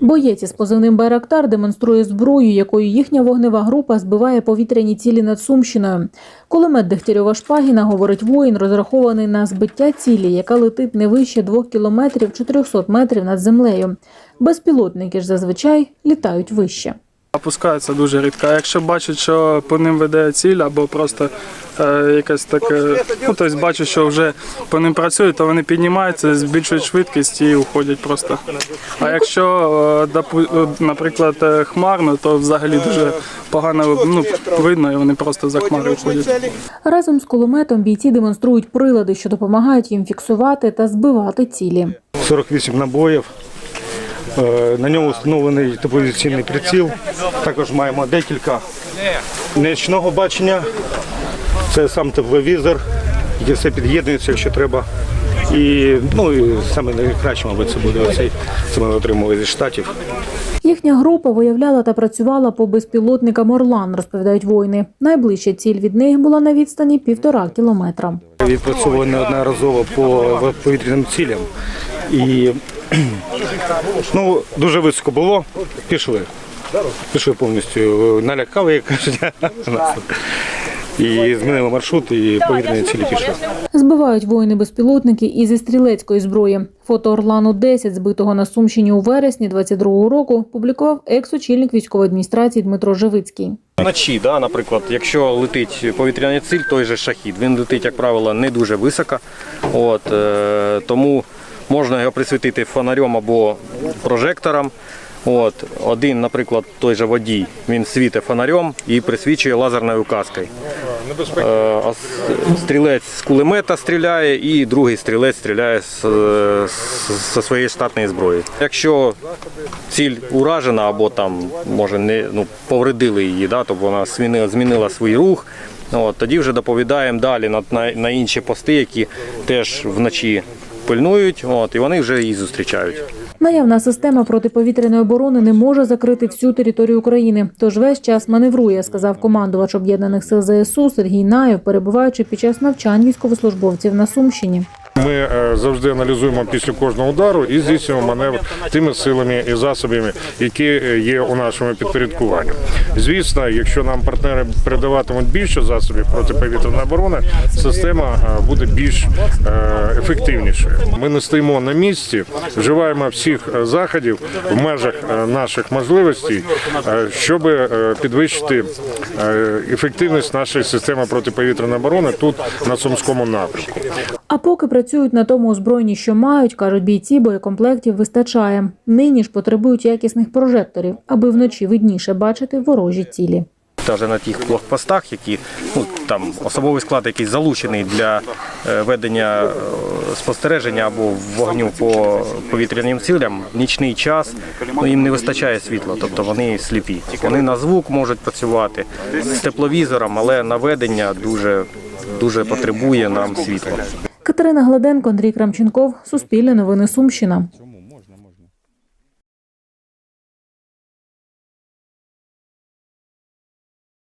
Боєць із позивним Байрактар демонструє зброю, якою їхня вогнева група збиває повітряні цілі над Сумщиною. Кулемет Дегтярьова Шпагіна, говорить воїн, розрахований на збиття цілі, яка летить не вище 2 кілометрів 400 метрів над землею. Безпілотники ж зазвичай літають вище. Опускаються дуже рідко. Якщо бачать, що по ним веде ціль або просто якась таке, ну тобто бачу, що вже по ним працюють, то вони піднімаються, збільшують швидкість і уходять просто. А якщо, е, е, наприклад, е, хмарно, то взагалі дуже погано ну, видно, і вони просто за хмари уходять. Разом з кулеметом бійці демонструють прилади, що допомагають їм фіксувати та збивати цілі. 48 набоїв. На ньому встановлений тепловізійний приціл. Також маємо декілька нічного бачення. Це сам тепловізор, який все під'єднується, якщо треба. І, ну, і саме найкраще, мабуть, це буде оцей, це ми отримали зі штатів. Їхня група виявляла та працювала по безпілотникам Орлан, розповідають воїни. Найближча ціль від них була на відстані півтора кілометра. Відпрацьовували неодноразово по повітряним цілям. І ну, дуже високо було, пішли. Пішли повністю, налякали, як кажуть. І змінили маршрут, і повітряні цілі пішли. Збивають воїни безпілотники і зі стрілецької зброї. Фото Орлану 10 збитого на Сумщині у вересні 22-го року публікував екс-очільник військової адміністрації Дмитро Живицький. Вночі, да, наприклад, якщо летить повітряний ціль, той же шахід, він летить, як правило, не дуже високо. От, е, тому можна його присвітити фонарем або прожектором. От, один, наприклад, той же водій, він світить фонарем і присвічує лазерною указкою. Е, стрілець з кулемета стріляє, і другий стрілець стріляє е, зі своєї штатної зброї. Якщо ціль уражена або там може не ну повредили її, да, тобто вона змінила, змінила свій рух. От, тоді вже доповідаємо далі на, на, на інші пости, які теж вночі пильнують, от, і вони вже її зустрічають. Наявна система протиповітряної оборони не може закрити всю територію України, тож весь час маневрує, сказав командувач об'єднаних сил ЗСУ Сергій Наєв, перебуваючи під час навчань військовослужбовців на Сумщині. Ми е, завжди аналізуємо після кожного удару і здійснюємо маневр тими силами і засобами, які е, є у нашому підпорядкуванні. Звісно, якщо нам партнери передаватимуть більше засобів протиповітряної оборони, система е, буде більш ефективнішою. Ми не стоїмо на місці, вживаємо всіх заходів в межах наших можливостей, щоб підвищити ефективність нашої системи протиповітряної оборони тут на сумському напрямку. А поки працюють на тому озброєнні, що мають, кажуть бійці, боєкомплектів вистачає. Нині ж потребують якісних прожекторів, аби вночі видніше бачити ворожі цілі. Навіть на тих блокпостах, які ну там особовий склад, який залучений для е, ведення е, спостереження або вогню по повітряним цілям, нічний час ну їм не вистачає світла, тобто вони сліпі. Вони на звук можуть працювати з тепловізором, але наведення дуже дуже потребує нам світла. Катерина Гладенко, Андрій Крамченков, Суспільне новини Сумщина.